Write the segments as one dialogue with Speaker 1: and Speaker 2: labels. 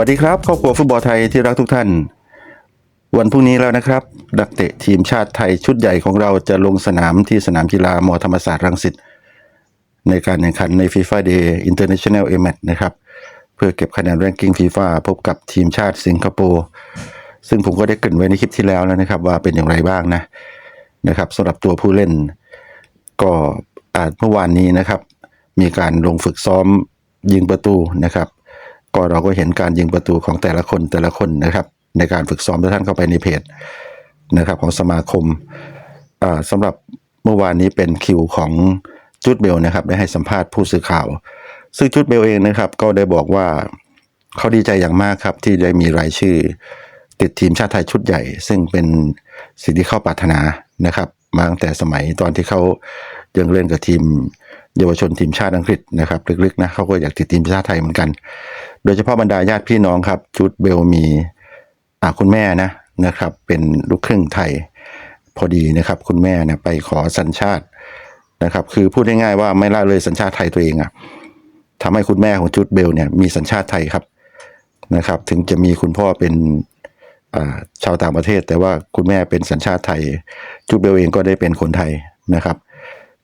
Speaker 1: วัสดีครับครอบครัวฟุตบอลไทยที่รักทุกท่าน วันพรุ่งนี้แล้วนะครับนักเตะทีมชาติไทยชุดใหญ่ของเราจะลงสนามที่สนามกีฬามอธรรมศาสตร์รังสิตในการแข่งขันใน FIFA Day International a m a t นะครับ เพื่อเก็บคะแนนแรงกิ้งฟีฟ่าพบกับทีมชาติสิงคโปร์ซึ่งผมก็ได้เกรินไว้ในคลิปที่แล้วแล้วนะครับ ว่าเป็นอย่างไรบ้างนะนะครับสำหรับตัวผู้เล่น ก็อาจเมื่อวานนี้นะครับ มีการลงฝึกซ้อมยิงประตูนะครับ ก็เราก็เห็นการยิงประตูของแต่ละคนแต่ละคนนะครับ ในการฝึกซ้อมท่านเข้าไปในเพจนะครับของสมาคมอ่าสำหรับเมื่อวานนี้เป็นคิวของจุดเบลนะครับ ได้ให้สัมภาษณ์ผู้สื่อข่าว ซึ่งจุดเบลเองนะครับ ก็ได้บอกว่าเขาดีใจอย่างมากครับ ที่ได้มีรายชื่อ ติดทีมชาติไทยชุดใหญ่ ซึ่งเป็นสิ่งที่เขาปรารถนานะครับ มาตั้งแต่สมัยตอนที่เขายังเล่นกับทีม เยาวชนทีมชาติอังกฤษนะครับลึกๆนะเขาก็อยากติดทีมชาติไทยเหมือนกัน โดยเฉพาะบรรดาญาติพี่น้องครับจุดเบลมีอ่าคุณแม่นะนะครับ เป็นลูกครึ่งไทยพอดีนะครับ คุณแม่เนี่ยไปขอสัญชาตินะครับ คือพูดง่ายๆว่าไม่ละเลยสัญชาติไทยตัวเองอะทำให้คุณแม่ของจุดเบลเนี่ยมีสัญชาติไทยครับนะครับ ถึงจะมีคุณพ่อเป็นชาวต่างประเทศ แต่ว่าคุณแม่เป็นสัญชาติไทยจุดเบลเองก็ได้เป็นคนไทยนะครับ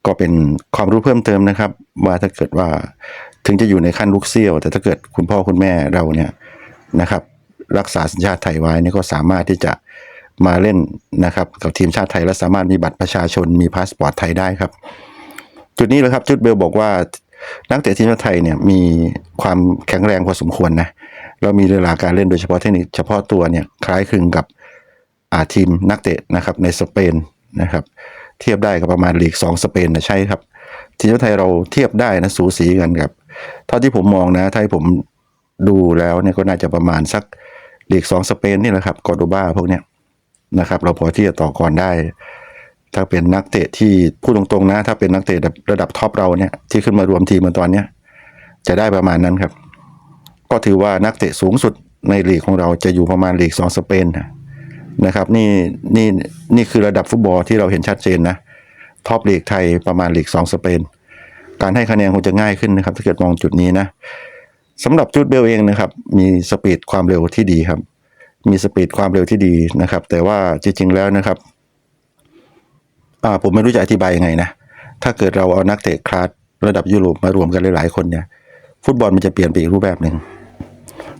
Speaker 1: ก็เป็นความรู้เพิ่มเติมนะครับ ว่าถ้าเกิดว่าถึงจะอยู่ในขั้นลูกเซี่ยว แต่ถ้าเกิดคุณพ่อคุณแม่เราเนี่ยนะครับ รักษาสัญชาติไทยไว้นี่ก็สามารถที่จะมาเล่นนะครับกับทีมชาติไทยและสามารถมีบัตรประชาชนมีพาสปอร์ตไทยได้ครับ จุดนี้แหละครับจุดเบลบอกว่านักเตะทีมชาติไทยเนี่ยมีความแข็งแรงพอสมควรนะเรามีเวลาการเล่นโดยเฉพาะเทคนิคเฉพาะตัวเนี่ยคล้ายคลึงกับอาทีมนักเตะนะครับในสเปนนะครับ เทียบได้กับประมาณลีก2สเปนนะใช่ครับ ทีมชาติไทยเราเทียบได้นะสูสีกันครับ เท่าที่ผมมองนะถ้าผมดูแล้วเนี่ยก็น่าจะประมาณสักลีก2สเปนนี่แหละครับกอร์โดบาพวกเนี้ยนะครับ เราพอที่จะต่อก่อนได้ ถ้าเป็นนักเตะที่พูดตรงๆนะ ถ้าเป็นนักเตะระดับท็อปเราเนี่ยที่ขึ้นมารวมทีมมาตอนเนี้ยจะได้ประมาณนั้นครับ ก็ถือว่านักเตะสูงสุดในลีกของเราจะอยู่ประมาณลีก2สเปนนะ นะครับนี่นี่นี่คือระดับฟุตบอลที่เราเห็นชัดเจนนะท็อปลีกไทยประมาณลีก2สเปน การให้คะแนนคงจะง่ายขึ้นนะครับ ถ้าเกิดมองจุดนี้นะสำหรับจุดเบลเองนะครับ มีสปีดความเร็วที่ดีครับ มีสปีดความเร็วที่ดีนะครับ แต่ว่าจริงๆแล้วนะครับอ่าผมไม่รู้จะอธิบายยังไงนะถ้าเกิดเราเอานักเตะคลาสระดับยุโรปมารวมกันหลายๆคนเนี่ยฟุตบอลมันจะเปลี่ยนไปอีกรูปแบบหนึ่ง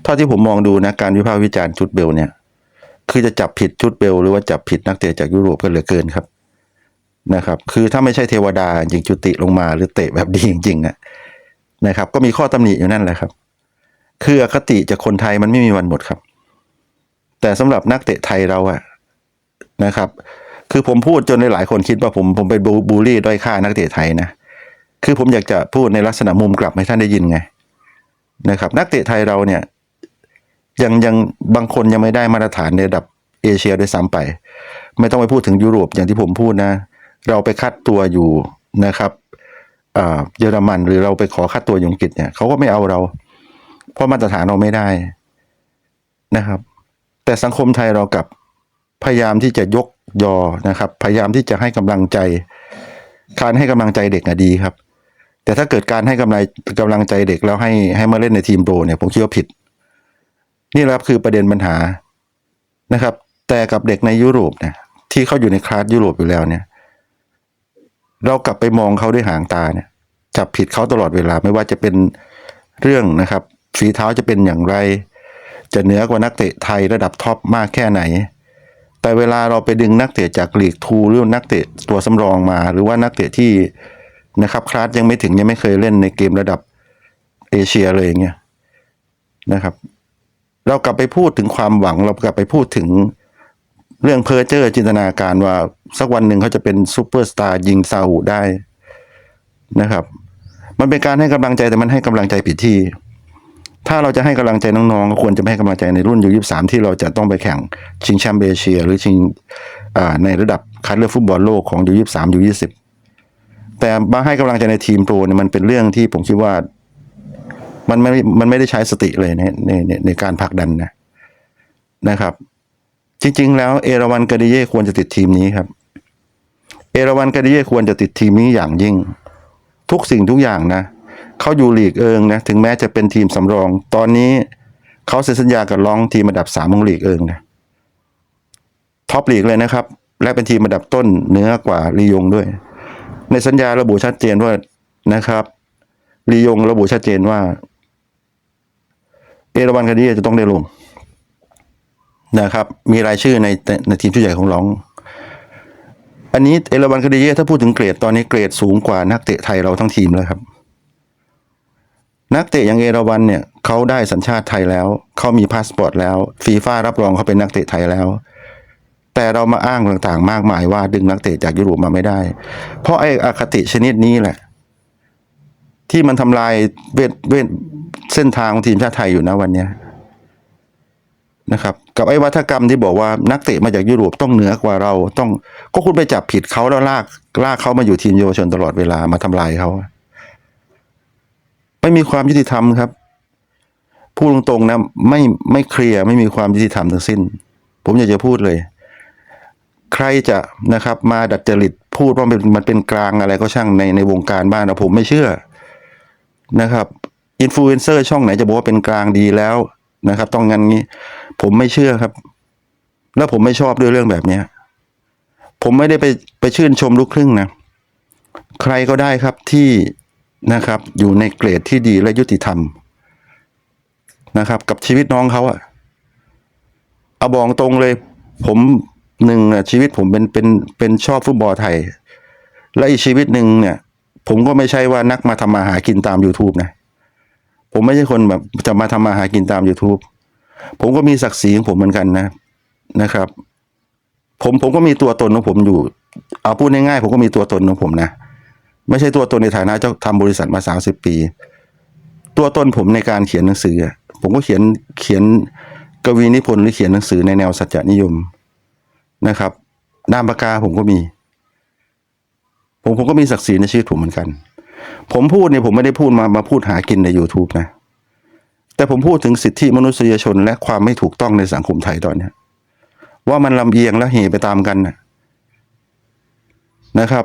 Speaker 1: เท่าที่ผมมองดูนะการวิพากษ์วิจารณ์ชุดเบลเนี่ย คือจะจับผิดชุดเบลหรือว่าจับผิดนักเตะจากยุโรปก็เหลือเกินครับนะครับ คือถ้าไม่ใช่เทวดายิงจุติลงมาหรือเตะแบบดีจริงๆอะนะครับ ก็มีข้อตำหนิอยู่นั่นแหละครับ คืออคติจากคนไทยมันไม่มีวันหมดครับ แต่สำหรับนักเตะไทยเราอะนะครับ คือผมพูดจนหลายคนคิดว่าผมผมเป็นบบูลลี่ด้อยค่านักเตะไทยนะคือผมอยากจะพูดในลักษณะมุมกลับให้ท่านได้ยินไงนะครับ นักเตะไทยเราเนี่ย ยังยังบางคนยังไม่ได้มาตรฐานในระดับเอเชียด้วยซ้ำไป ไม่ต้องไปพูดถึงยุโรปอย่างที่ผมพูดนะ เราไปคัดตัวอยู่นะครับเยอรมันหรือเราไปขอคัดตัวอยู่อังกฤษเนี่ยเขาก็ไม่เอาเรา เพราะมาตรฐานเราไม่ได้นะครับ แต่สังคมไทยเรากับพยายามที่จะยกยอนะครับ พยายามที่จะให้กำลังใจ การให้กำลังใจเด็กนะดีครับ แต่ถ้าเกิดการให้กำลังกำลังใจเด็กแล้วให้ให้มาเล่นในทีมโปรเนี่ยผมคิดว่าผิด นี่แหละครับคือประเด็นปัญหานะครับ แต่กับเด็กในยุโรปเนี่ยที่เขาอยู่ในคลาสยุโรปอยู่แล้วเนี่ย เรากลับไปมองเขาด้วยหางตาเนี่ย จับผิดเขาตลอดเวลาไม่ว่าจะเป็นเรื่องนะครับฝีเท้าจะเป็นอย่างไร จะเหนือกว่านักเตะไทยระดับท็อปมากแค่ไหน แต่เวลาเราไปดึงนักเตะจากลีกทูหรือนักเตะตัวสำรองมา หรือว่านักเตะที่นะครับคลาสยังไม่ถึงยังไม่เคยเล่นในเกมระดับเอเชียเลยอย่างเงี้ยนะครับ เรากลับไปพูดถึงความหวัง เรากลับไปพูดถึงเรื่องเพ้อเจ้อจินตนาการว่าสักวันหนึ่งเขาจะเป็นซูเปอร์สตาร์ยิงซาอุได้นะครับ มันเป็นการให้กำลังใจแต่มันให้กำลังใจผิดที่ ถ้าเราจะให้กำลังใจน้องๆก็ควรจะไม่ให้กำลังใจในรุ่นยูยี่สามที่เราจะต้องไปแข่งชิงแชมป์เอเชีย หรือชิงในระดับคัดเลือกฟุตบอลโลกของยูยี่สามยูยี่สิบแต่มาให้กำลังใจในทีมโปรเนี่ยมันเป็นเรื่องที่ผมคิดว่า มันไม่มันไม่ได้ใช้สติเลยในในในในการผลักดันนะนะครับ จริง ๆ แล้วเอราวันกาดิเย่ควรจะติดทีมนี้ครับ เอราวันกาดิเย่ควรจะติดทีมนี้อย่างยิ่ง ทุกสิ่งทุกอย่างนะเขาอยู่ลีกเอิงนะถึงแม้จะเป็นทีมสำรอง ตอนนี้เขาเซ็นสัญญากับร้องทีมระดับสามของลีกเอิงนะท็อปลีกเลยนะครับ และเป็นทีมระดับต้นเหนือกว่าลียงด้วย ในสัญญาระบุชัดเจนว่านะครับลียงระบุชัดเจนว่า เอราวันคดีจะต้องได้ลงนะครับ มีรายชื่อในในทีมชุดใหญ่ของร้อง อันนี้เอราวันคดีถ้าพูดถึงเกรดตอนนี้เกรดสูงกว่านักเตะไทยเราทั้งทีมแล้วครับ นักเตะอย่างเอราวันเนี่ยเขาได้สัญชาติไทยแล้วเขามีพาสปอร์ตแล้วฟีฟ่ารับรองเขาเป็นนักเตะไทยแล้วแต่เรามาอ้างต่างๆ มากมายว่าดึงนักเตะจากยุโรปมาไม่ได้ เพราะไอ้อคติชนิดนี้แหละ ที่มันทำลายเวทเวท เส้นทางของทีมชาติไทยอยู่นะวันนี้นะครับ กับไอ้วัฒกรรมที่บอกว่านักเตะมาจากยุโรปต้องเหนือกว่าเรา ต้องก็คุณไปจับผิดเขาแล้วลากลากเขามาอยู่ทีมเยาวชนตลอดเวลามาทำลายเขาไม่มีความยุติธรรมครับพูดตรงๆนะไม่ไม่เคลียร์ไม่มีความยุติธรรมทั้งสิ้น ผมอยากจะพูดเลย ใครจะนะครับ มาดัดจริตพูดว่ามันมันเป็นกลางอะไรก็ช่างในในวงการบ้านนะผมไม่เชื่อนะครับ อินฟลูเอนเซอร์ช่องไหนจะบอกว่าเป็นกลางดีแล้วนะครับ ต้องงั้นงี้ ผมไม่เชื่อครับ แล้วผมไม่ชอบด้วยเรื่องแบบเนี้ยผมไม่ได้ไปไปชื่นชมลูกครึ่งนะ ใครก็ได้ครับที่นะครับ อยู่ในเกรดที่ดีและยุติธรรมนะครับ กับชีวิตน้องเขาอะเอาบอกตรงเลย ผมหนึ่งอะชีวิตผมเป็นเป็นเป็นชอบฟุตบอลไทย และอีกชีวิตหนึ่งเนี่ย ผมก็ไม่ใช่ว่านักมาทำมาหากินตาม YouTube นะ ผมไม่ใช่คนแบบจะมาทำมาหากินตาม YouTube ผมก็มีศักดิ์ศรีของผมเหมือนกันนะนะครับ ผมผมก็มีตัวตนของผมอยู่ เอาพูดง่ายๆผมก็มีตัวตนของผมนะ ไม่ใช่ตัวตนในฐานะเจ้าทำบริษัทมาสามสิบปี ตัวตนผมในการเขียนหนังสือ ผมก็เขียนเขียนกวีนิพนธ์หรือเขียนหนังสือในแนวสัจจนิยมนะครับนามปากกาผมก็มี ผมผมก็มีศักดิ์ศรีในชีวิตผมเหมือนกัน ผมพูดเนี่ยผมไม่ได้พูดมามาพูดหากินใน YouTube นะ แต่ผมพูดถึงสิทธิมนุษยชนและความไม่ถูกต้องในสังคมไทยตอนนี้ว่ามันลำเอียงและเหไปตามกันนะนะครับ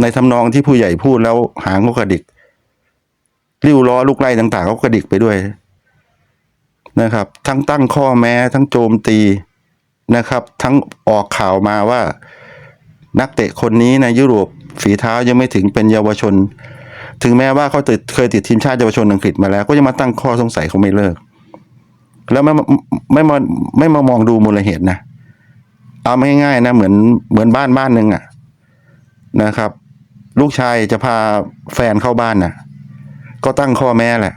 Speaker 1: ในทำนองที่ผู้ใหญ่พูดแล้วหางก็กระดิกริ้วล้อลูกไล่ต่างๆก็กระดิกไปด้วยนะครับ ทั้งตั้งข้อแม้ ทั้งโจมตีนะครับ ทั้งออกข่าวมาว่า นักเตะคนนี้ในยุโรปฝีเท้ายังไม่ถึงเป็นเยาวชน ถึงแม้ว่าเขาติดเคยติดทีมชาติเยาวชนอังกฤษมาแล้ว ก็ยังมาตั้งข้อสงสัยเขาไม่เลิก แล้วไม่ไม่มาไม่มามองดูมูลเหตุนะเอาไม่ง่ายๆนะเหมือนเหมือนบ้านบ้านหนึ่งอะนะครับ ลูกชายจะพาแฟนเข้าบ้านน่ะ ก็ตั้งข้อแม้แหละ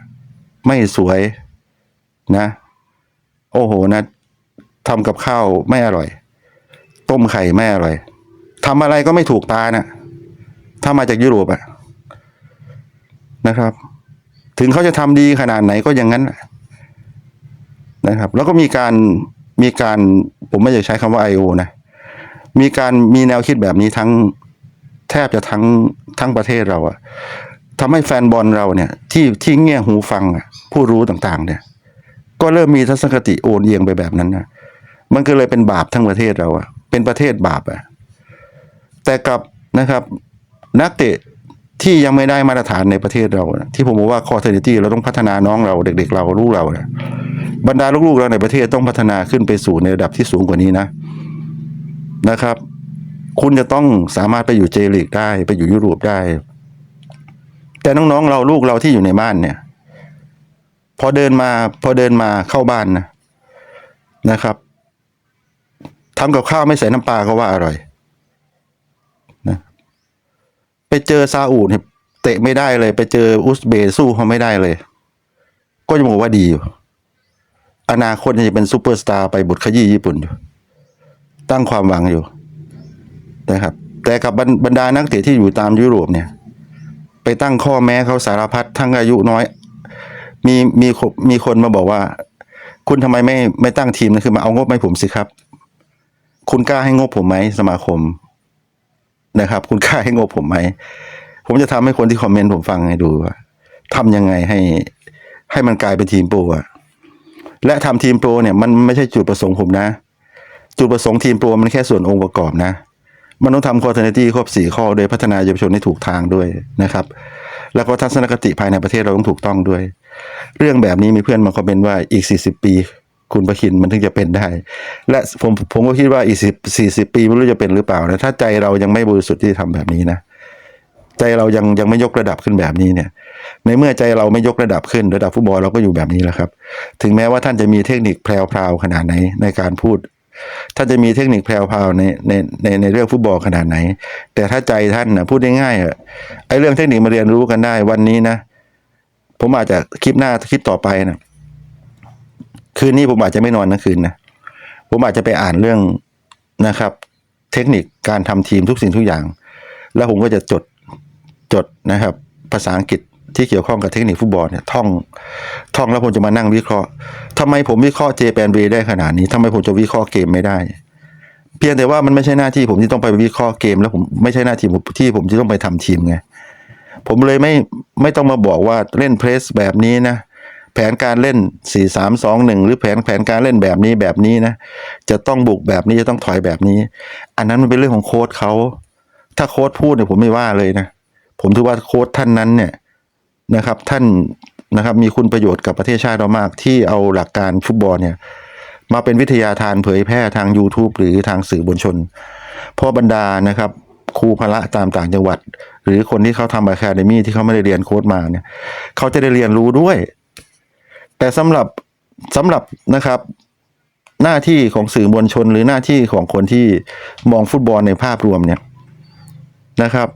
Speaker 1: ไม่สวยนะ โอ้โหนะทำกับข้าวไม่อร่อย ต้มไข่ไม่อร่อยทำอะไรก็ไม่ถูกตาน่ะ ถ้ามาจากยุโรปอะ นะครับ ถึงเขาจะทำดีขนาดไหนก็อย่างนั้นนะครับ แล้วก็มีการมีการผมไม่อยากใช้คำว่า I.O. นะมีการมีแนวคิดแบบนี้ทั้งแทบจะทั้งทั้งประเทศเราอะทำให้แฟนบอลเราเนี่ย ที่ที่เงี่ยหูฟังอะผู้รู้ต่างๆ เนี่ย ก็เริ่มมีทัศนคติโอนเอียงไปแบบนั้นนะมันก็เลยเป็นบาปทั้งประเทศเราอะเป็นประเทศบาปอะแต่กับนะครับนักเตะ ที่ยังไม่ได้มาตรฐานในประเทศเรานะที่ผมบอกว่าคอเทนิตี้เราต้องพัฒนาน้องเราเด็ก ๆ เราลูกเรานะบรรดาลูกๆเราในประเทศต้องพัฒนาขึ้นไปสู่ในระดับที่สูงกว่านี้นะนะครับ คุณจะต้องสามารถไปอยู่เจลีกได้ไปอยู่ยุโรปได้ แต่น้องๆเราลูกเราที่อยู่ในบ้านเนี่ย พอเดินมา พอเดินมาเข้าบ้านนะนะครับทำกับข้าวไม่ใส่น้ำปลาก็ว่าอร่อยนะ ไปเจอซาอุเนี่ยเตะไม่ได้เลย ไปเจออุซเบย์สู้เขาไม่ได้เลย ก็ยังบอกว่าดีอยู่อนาคตจะเป็นซูเปอร์สตาร์ไปบุตรขยี้ญี่ปุ่นอยู่ ตั้งความหวังอยู่นะครับ แต่กับบรรดานักเตะที่อยู่ตามยุโรปเนี่ย ไปตั้งข้อแม้เขาสารพัดทั้งอายุน้อย มีมีมีคนมาบอกว่า คุณทำไมไม่ไม่ตั้งทีมนะคือมาเอางบให้ผมสิครับ คุณกล้าให้งบผมไหมสมาคม นะครับ คุณกล้าให้งบผมไหมผมจะทำให้คนที่คอมเมนต์ผมฟังให้ดูว่าทำยังไงให้ให้มันกลายเป็นทีมโปรอะและทำทีมโปรเนี่ยมันไม่ใช่จุดประสงค์ผมนะ จุดประสงค์ทีมโปรมันแค่ส่วนองค์ประกอบนะ มันต้องทำคอร์เทนตี้ครบสี่ข้อโดยพัฒนาเยาวชนให้ถูกทางด้วยนะครับ แล้วก็ทัศนคติภายในประเทศเราต้องถูกต้องด้วย เรื่องแบบนี้มีเพื่อนมาคอมเมนต์ว่าอีก 40 ปี คุณประคินมันถึงจะเป็นได้ และผมผมก็คิดว่าอีกสิบสี่สิบปีไม่รู้จะเป็นหรือเปล่านะถ้าใจเรายังไม่บริสุทธิ์ที่ทำแบบนี้นะใจเรายังยังไม่ยกระดับขึ้นแบบนี้เนี่ย ในเมื่อใจเราไม่ยกระดับขึ้น ระดับฟุตบอลเราก็อยู่แบบนี้แหละครับ ถึงแม้ว่าท่านจะมีเทคนิคแพรวๆขนาดไหนในการพูดท่านจะมีเทคนิคแพรวๆในในในในเรื่องฟุตบอลขนาดไหน แต่ถ้าใจท่านนะพูดง่ายๆอะไอ้เรื่องเทคนิคมาเรียนรู้กันได้วันนี้นะ ผมอาจจะคลิปหน้าคลิปต่อไปนะ คืนนี้ผมอาจจะไม่นอนทั้งคืนนะผมอาจจะไปอ่านเรื่องนะครับ เทคนิคการทำทีมทุกสิ่งทุกอย่าง แล้วผมก็จะจดจดนะครับ ภาษาอังกฤษที่เกี่ยวข้องกับเทคนิคฟุตบอลเนี่ยท่องท่องแล้วผมจะมานั่งวิเคราะห์ทำไมผมวิเคราะห์เจแปนเวได้ขนาดนี้ทำไมผมจะวิเคราะห์เกมไม่ได้ เพียงแต่ว่ามันไม่ใช่หน้าที่ผมที่ต้องไปวิเคราะห์เกม แล้วผมไม่ใช่หน้าที่ผมที่ผมจะต้องไปทำทีมไงผมเลยไม่ไม่ต้องมาบอกว่าเล่นเพรสแบบนี้นะ แผนการเล่น 4 3 2 1 หรือแผนแผนการเล่นแบบนี้แบบนี้นะ จะต้องบุกแบบนี้จะต้องถอยแบบนี้ อันนั้นมันเป็นเรื่องของโค้ดเขา ถ้าโค้ดพูดเนี่ยผมไม่ว่าเลยนะ ผมถือว่าโค้ดท่านนั้นเนี่ยนะครับท่านนะครับมีคุณประโยชน์กับประเทศชาติเรามาก ที่เอาหลักการฟุตบอลเนี่ยมาเป็นวิทยาทานเผยแพร่ทาง YouTube หรือทางสื่อมวลชนเพราะบรรดานะครับครูพละตามต่างจังหวัด หรือคนที่เขาทำอะคาเดมี่ที่เขาไม่ได้เรียนโค้ดมาเนี่ยเขาจะได้เรียนรู้ด้วย แต่สำหรับสำหรับนะครับ หน้าที่ของสื่อมวลชนหรือหน้าที่ของคนที่มองฟุตบอลในภาพรวมเนี่ยนะครับ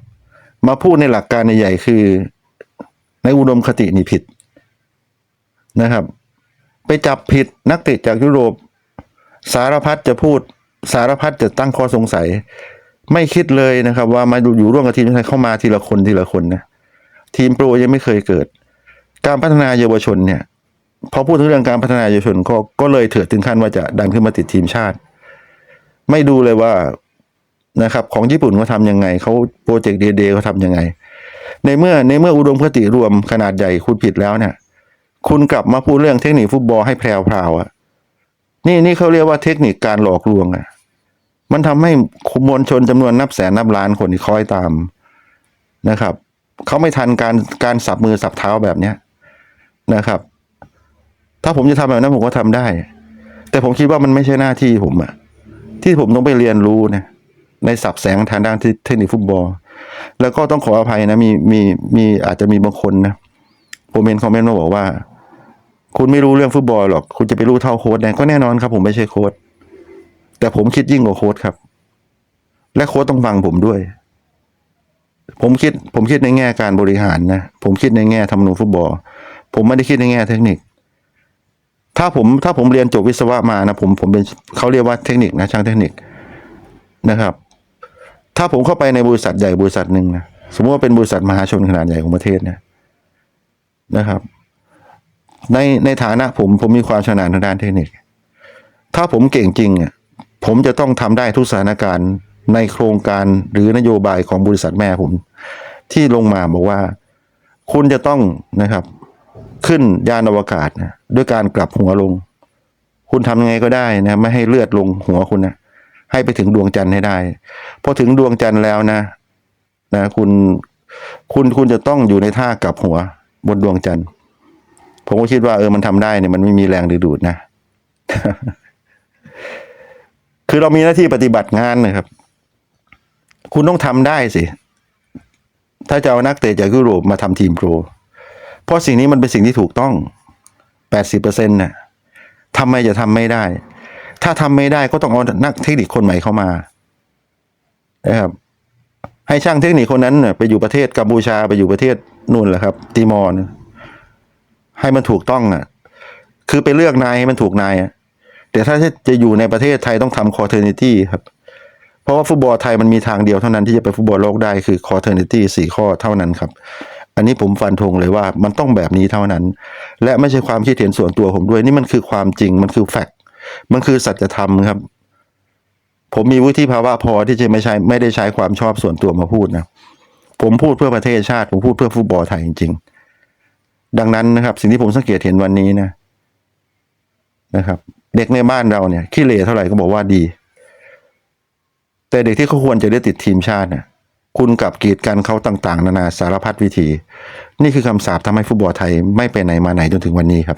Speaker 1: มาพูดในหลักการใหญ่ๆคือในอุดมคตินี่ผิดนะครับ ไปจับผิดนักเตะจากยุโรป สารพัดจะพูดสารพัดจะตั้งข้อสงสัย ไม่คิดเลยนะครับ ว่ามาอยู่ร่วมกับทีมไทยเข้ามาทีละคนทีละคนนะทีมโปรยังไม่เคยเกิด การพัฒนาเยาวชนเนี่ย พอพูดถึงเรื่องการพัฒนาเยาวชนก็ก็เลยเถิดถึงขั้นว่าจะดันขึ้นมาติดทีมชาติ ไม่ดูเลยว่านะครับ ของญี่ปุ่นเขาทำยังไงเขาโปรเจกต์เดเดเขาทำยังไง ในเมื่อในเมื่ออุดมคติรวมขนาดใหญ่คุณผิดแล้วเนี่ย คุณกลับมาพูดเรื่องเทคนิคฟุตบอลให้แพรวๆอะนี่นี่เขาเรียกว่าเทคนิคการหลอกลวงอะมันทำให้มวลชนจำนวนนับแสนนับล้านคนที่คอยตามนะครับเขาไม่ทันการการสับมือสับเท้าแบบเนี้ยนะครับ ถ้าผมจะทำแบบนั้นผมก็ทำได้ แต่ผมคิดว่ามันไม่ใช่หน้าที่ผมอะที่ผมต้องไปเรียนรู้นะในสับแสงทางด้านเทคนิคฟุตบอล แล้วก็ต้องขออภัยนะมีมีมีอาจจะมีบางคนนะผมเห็นคอมเมนต์มาบอกว่า คุณไม่รู้เรื่องฟุตบอลหรอก คุณจะไปรู้เท่าโค้ดได้ก็แน่นอนครับ ผมไม่ใช่โค้ดแต่ผมคิดยิ่งกว่าโค้ดครับ และโค้ดต้องฟังผมด้วย ผมคิดผมคิดในแง่การบริหารนะผมคิดในแง่ทำนูฟุตบอล ผมไม่ได้คิดในแง่เทคนิค ถ้าผมถ้าผมเรียนจบวิศวะมานะผมผมเป็นเขาเรียกว่าเทคนิคนะช่างเทคนิคนะครับ ถ้าผมเข้าไปในบริษัทใหญ่บริษัทหนึ่งนะสมมติว่าเป็นบริษัทมหาชนขนาดใหญ่ของประเทศนี่ยนะครับ ในในฐานะผมผมมีความชำนาญทางด้านเทคนิค ถ้าผมเก่งจริงอะผมจะต้องทำได้ทุกสถานการณ์ในโครงการหรือนโยบายของบริษัทแม่ผม ที่ลงมาบอกว่า คุณจะต้องนะครับ ขึ้นยานอวกาศนะด้วยการกลับหัวลง คุณทำยังไงก็ได้นะไม่ให้เลือดลงหัวคุณนะให้ไปถึงดวงจันทร์ให้ได้พอถึงดวงจันทร์แล้วนะ นะ คุณคุณคุณจะต้องอยู่ในท่ากลับหัวบนดวงจันทร์ ผมก็คิดว่าเออมันทำได้เนี่ยมันไม่มีแรงดึงดูดนะ คือเรามีหน้าที่ปฏิบัติงานนะครับ คุณต้องทำได้สิ ถ้าจะเอานักเตะจากยุโรปมาทำทีมโปร เพราะสิ่งนี้มันเป็นสิ่งที่ถูกต้องแปดสิบเนต์น่ะทำไมจะทำไม่ได้ ถ้าทำไม่ได้ก็ต้องเอานักเทคนิคคนใหม่เข้ามานะครับให้ช่างเทคนิคคนนั้นน่ะไปอยู่ประเทศกัมพูชาไปอยู่ประเทศนู่นแหละครับ ติมอร์ให้มันถูกต้องอะ คือไปเลือกนายให้มันถูกนายอะแต่ถ้าจะอยู่ในประเทศไทยต้องทำคอเทอร์นิตี้ครับ เพราะว่าฟุตบอลไทยมันมีทางเดียวเท่านั้นที่จะไปฟุตบอลโลกได้คือคอเทอร์นิตี้สี่ข้อเท่านั้นครับ อันนี้ผมฟันธงเลยว่ามันต้องแบบนี้เท่านั้น และไม่ใช่ความคิดเห็นส่วนตัวผมด้วย นี่มันคือความจริงมันคือแฟกต์มันคือสัจธรรมครับ ผมมีวุฒิภาวะพอที่จะไม่ใช้ไม่ได้ใช้ความชอบส่วนตัวมาพูดนะผมพูดเพื่อประเทศชาติ ผมพูดเพื่อฟุตบอลไทยจริง ๆ ดังนั้นนะครับ สิ่งที่ผมสังเกตเห็นวันนี้นะ นะครับ เด็กในบ้านเราเนี่ยขี้เหร่เท่าไหร่ก็บอกว่าดี แต่เด็กที่เขาควรจะได้ติดทีมชาตินะ คุณกับกีดกันเขาต่าง ๆ นานาสารพัดวิธี นี่คือคำสาปทำให้ฟุตบอลไทยไม่ไปไหนมาไหนจนถึงวันนี้ครับ